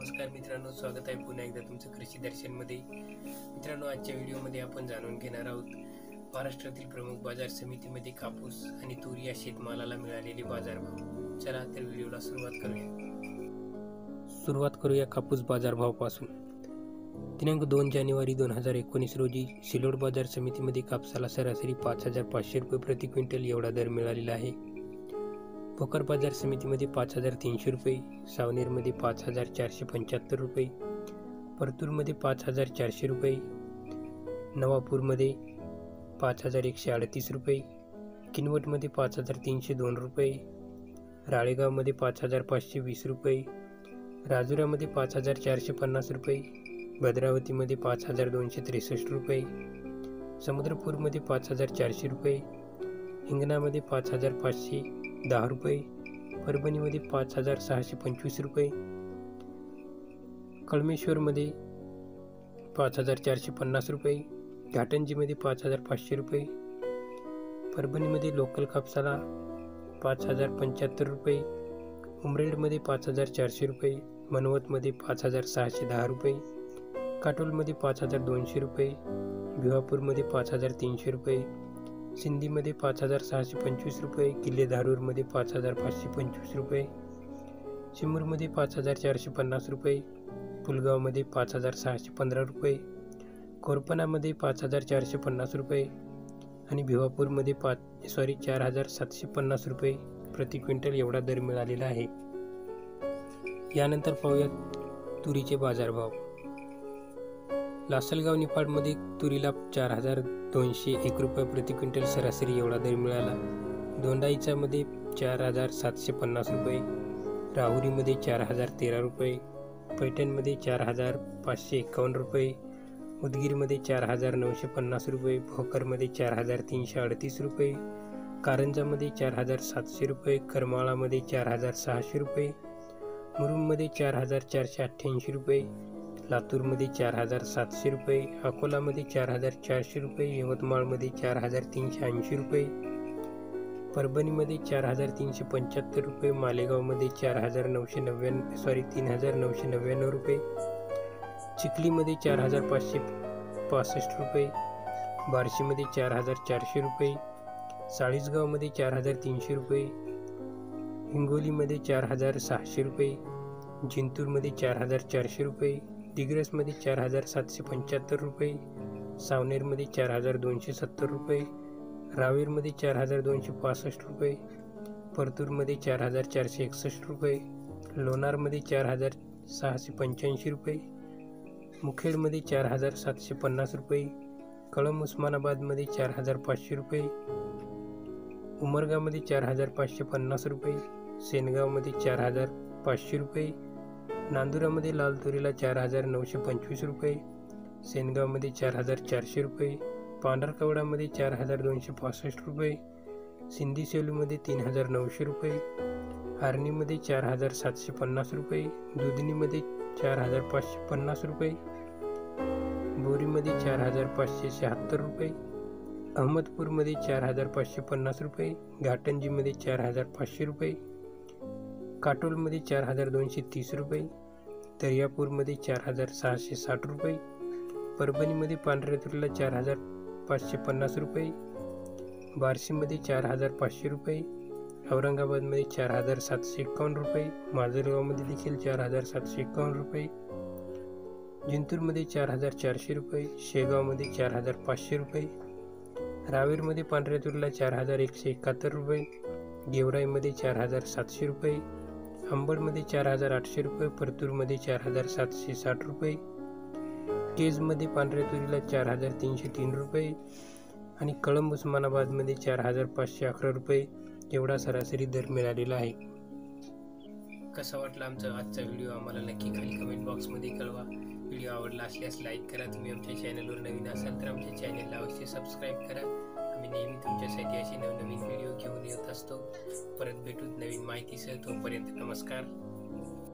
नमस्कार मित्रांनो स्वागत आहे पुन्हा एकदा तुमचं कृषी दर्शनमध्ये. मित्रांनो आजच्या व्हिडिओमध्ये आपण जाणून घेणार आहोत महाराष्ट्रातील प्रमुख बाजार समितीमध्ये कापूस आणि तूर या शेतमालाला मिळालेले बाजारभाव. चला तर व्हिडिओला सुरुवात करूया. सुरुवात करूया कापूस बाजारभावापासून. दिनांक दोन जानेवारी दोन हजार एकोणीस रोजी सिलोड बाजार समितीमध्ये कापसाला सरासरी पाच हजार पाचशे रुपये प्रति क्विंटल एवढा दर मिळालेला आहे. भोकर बाजार समितीमध्ये पाच हजार तीनशे रुपये सावनेरमध्ये पाच हजार चारशे पंच्याहत्तर रुपये परतूरमध्ये पाच हजार चारशे रुपये नवापूरमध्ये पाच हजार एकशे अडतीस रुपये किनवटमध्ये पाच हजार तीनशे दोन रुपये राळेगावमध्ये पाच हजार पाचशे वीस रुपये राजुरामध्ये पाच हजार चारशे पन्नास रुपये भद्रावतीमध्ये पाच हजार दोनशे त्रेसष्ट रुपये समुद्रपूरमध्ये पाच हजार चारशे रुपये हिंगणामध्ये पाच हजार पाचशे दहा रुपये परभणीमध्ये पाच हजार सहाशे पंचवीस रुपये कळमेश्वरमध्ये पाच हजार चारशे पन्नास रुपये घाटंजीमध्ये पाच हजार पाचशे रुपये परभणीमध्ये लोकल कापसाला पाच हजार पंच्याहत्तर रुपये उमरेडमध्ये पाच हजार चारशे रुपये मनवतमध्ये पाच हजार सहाशे दहा रुपये काटोलमध्ये पाच हजार दोनशे रुपये भिवापूरमध्ये पाच हजार तीनशे रुपये सिंधीमध्ये पाच हजार सहाशे पंचवीस रुपये किल्ले धारूरमध्ये पाच हजार पाचशे पंचवीस रुपये चिमूरमध्ये पाच हजार चारशे पन्नास रुपये पुलगावमध्ये पाच हजार सहाशे पंधरा रुपये कोरपणामध्ये पाच हजार चारशे पन्नास रुपये आणि भिवापूरमध्ये पाच सॉरी चार हजार सातशे पन्नास रुपये प्रति क्विंटल एवढा दर मिळालेला आहे. यानंतर पाहूयात तुरीचे बाजारभाव. लासलगाव निफाडमध्ये तुरीला चार हजार दोनशे एक रुपये प्रति क्विंटल सरासरी एवढा दर मिळाला. दोंडाईचामध्ये चार हजार सातशे पन्नास रुपये राहुरीमध्ये चार हजार तेरा रुपये पैठणमध्ये चार हजार पाचशे एकावन्न रुपये उदगीरमध्ये चार हजार नऊशे पन्नास रुपये भोकरमध्ये चार हजार तीनशे अडतीस रुपये कारंजामध्ये चार हजार सातशे रुपये करमाळामध्ये चार हजार सहाशे रुपये मुरुममध्ये चार हजार चारशे अठ्ठ्याऐंशी रुपये लातूरमध्ये चार हजार सातशे रुपये अकोलामध्ये चार हजार चारशे रुपये यवतमाळमध्ये चार हजार तीनशे ऐंशी रुपये परभणीमध्ये चार हजार तीनशे पंच्याहत्तर रुपये मालेगावमध्ये चार हजार नऊशे नव्याण्णव सॉरी तीन हजार नऊशे नव्याण्णव रुपये चिखलीमध्ये चार हजार पाचशे पासष्ट रुपये बार्शीमध्ये चार हजार चारशे रुपये चाळीसगावमध्ये चार हजार तीनशे रुपये हिंगोलीमध्ये चार हजार सहाशे रुपये जिंतूरमध्ये चार हजार चारशे रुपये दिग्रसमध्ये चार हजार सातशे पंच्याहत्तर रुपये सावनेरमध्ये चार हजार दोनशे सत्तर रुपये रावेरमध्ये चार हजार दोनशे पासष्ट रुपये परतूरमध्ये चार हजार चारशे एकसष्ट रुपये लोणारमध्ये चार हजार सहाशे पंच्याऐंशी रुपये मुखेडमध्ये चार हजार सातशे पन्नास रुपये कळम उस्मानाबादमध्ये चार हजार पाचशे रुपये उमरगामध्ये चार हजार पाचशे पन्नास रुपये सेनगावमध्ये चार हजार पाचशे रुपये नांदुरामध्ये लाल तुरीला चार हजार नऊशे पंचवीस रुपये सेनगावमध्ये चार हजार चारशे रुपये पांढरकवडामध्ये चार हजार दोनशे पासष्ट रुपये सिंधी सेलूमध्ये तीन हजार नऊशे रुपये आर्नीमध्ये चार हजार सातशे पन्नास रुपये दुधनीमध्ये चार हजार पाचशे पन्नास रुपये बोरीमध्ये चार हजार पाचशे शहात्तर रुपये अहमदपूरमध्ये चार हजार पाचशे पन्नास रुपये घाटंजीमध्ये चार हजार पाचशे रुपये काटोलमध्ये चार हजार दोनशे तीस रुपये दर्यापूरमध्ये चार हजार सहाशे साठ रुपये परभणीमध्ये पांढऱ्या तुरीला चार हजार पाचशे पन्नास रुपये बार्शीमध्ये चार हजार पाचशे रुपये औरंगाबादमध्ये चार हजार सातशे एकावन्न रुपये माजलगावमध्ये देखील चार हजार सातशे एकावन्न रुपये जिंतूरमध्ये चार हजार चारशे रुपये शेगावमध्ये चार हजार पाचशे रुपये रावेरमध्ये पांढऱ्या तुरीला चार हजार एकशे एकाहत्तर रुपये गेवराईमध्ये चार हजार सातशे रुपये अंबडमध्ये चार हजार आठशे रुपये परतूरमध्ये चार हजार सातशे साठ रुपये केजमध्ये पांढऱ्या तुरीला चार हजार तीनशे तीन रुपये आणि कळंब उस्मानाबादमध्ये चार हजार पाचशे अकरा रुपये एवढा सरासरी दर मिळालेला आहे. कसा वाटला आमचा आजचा व्हिडिओ? आम्हाला नक्की खाली कमेंट बॉक्समध्ये कळवा. व्हिडिओ आवडला असल्यास लाईक करा. तुम्ही आमच्या चॅनलवर नवीन असाल तर आमच्या चॅनलला अवश्य सबस्क्राईब करा. आम्ही नेहमी तुमच्यासाठी असे नवनवीन व्हिडिओ घेऊन येत असतो. परत भेटूत नवीन माहितीसह तोपर्यंत नमस्कार.